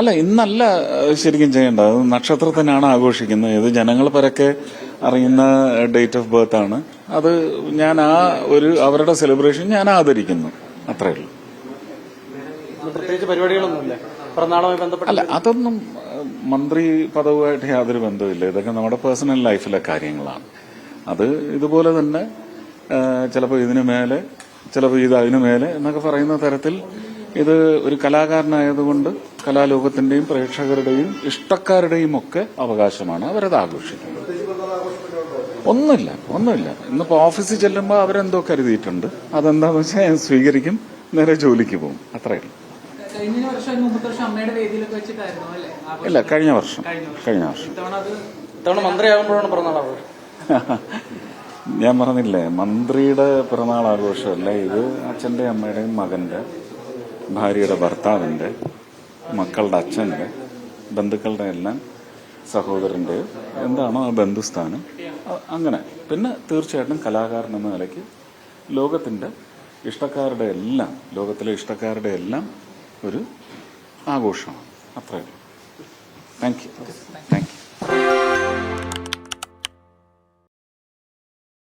അല്ല ഇന്നല്ല ശരിക്കും ചെയ്യേണ്ടത്. അത് നക്ഷത്രത്തിനാണ് ആഘോഷിക്കുന്നത്. ഇത് ജനങ്ങൾ പരക്കെ അറിയുന്ന ഡേറ്റ് ഓഫ് ബർത്ത് ആണ്. അത് ഞാൻ ആ ഒരു അവരുടെ സെലിബ്രേഷൻ ഞാൻ ആദരിക്കുന്നു. അത്രേ ഉള്ളൂ. ഇന്ന് പ്രത്യേകിച്ച് പരിപാടികളൊന്നുമില്ല. പിറന്നാളുമായി ബന്ധപ്പെട്ട് അല്ല അതൊന്നും മന്ത്രി പദവുമായിട്ട് യാതൊരു ബന്ധവുമില്ല. ഇതൊക്കെ നമ്മുടെ പേഴ്സണൽ ലൈഫിലെ കാര്യങ്ങളാണ്. അത് ഇതുപോലെ തന്നെ ചിലപ്പോൾ ഇതിനു മേലെ ചിലപ്പോൾ ഇത് അതിനു മേലെ എന്നൊക്കെ പറയുന്ന തരത്തിൽ ഇത് ഒരു കലാകാരനായതുകൊണ്ട് കലാലോകത്തിന്റെയും പ്രേക്ഷകരുടെയും ഇഷ്ടക്കാരുടെയും ഒക്കെ അവകാശമാണ് അവരത് ആഘോഷിക്കുന്നത്. ഒന്നുമില്ല ഒന്നുമില്ല. ഇന്നിപ്പോ ഓഫീസിൽ ചെല്ലുമ്പോൾ അവരെന്തോ കരുതിയിട്ടുണ്ട്. അതെന്താന്ന് വെച്ചാൽ ഞാൻ സ്വീകരിക്കും നേരെ ജോലിക്ക് പോകും. അത്രയേ ഉള്ളൂ. കഴിഞ്ഞ വർഷം മുമ്പത്തെ വർഷം അമ്മയുടെ വേദിയിലൊക്കെ വെച്ചിട്ടായിരുന്നു അല്ലേ? ആഘോഷം? ഇല്ല കഴിഞ്ഞ വർഷം. കഴിഞ്ഞ വർഷം. മന്ത്രിയാകുമ്പോഴാണ് പിറന്നാൾ ആഘോഷം. ഞാൻ പറഞ്ഞില്ലേ മന്ത്രിയുടെ പിറന്നാൾ ആഘോഷമല്ല ഇത് അച്ഛന്റെ അമ്മയുടെയും മകന്റെ ഭാര്യയുടെ ഭർത്താവിന്റെ മക്കളുടെ അച്ഛന്റെ ബന്ധുക്കളുടെ എല്ലാം സഹോദരന്റെ എന്താണോ ആ ബന്ധുസ്ഥാനം. അങ്ങനെ. പിന്നെ തീർച്ചയായിട്ടും കലാകാരൻ എന്ന നിലയ്ക്ക് ലോകത്തിന്റെ ഇഷ്ടക്കാരുടെ എല്ലാം ലോകത്തിലെ ഇഷ്ടക്കാരുടെ എല്ലാം ഒരു ആഘോഷമാണ്. അത്രയേ ഉള്ളൂ. അത്രയും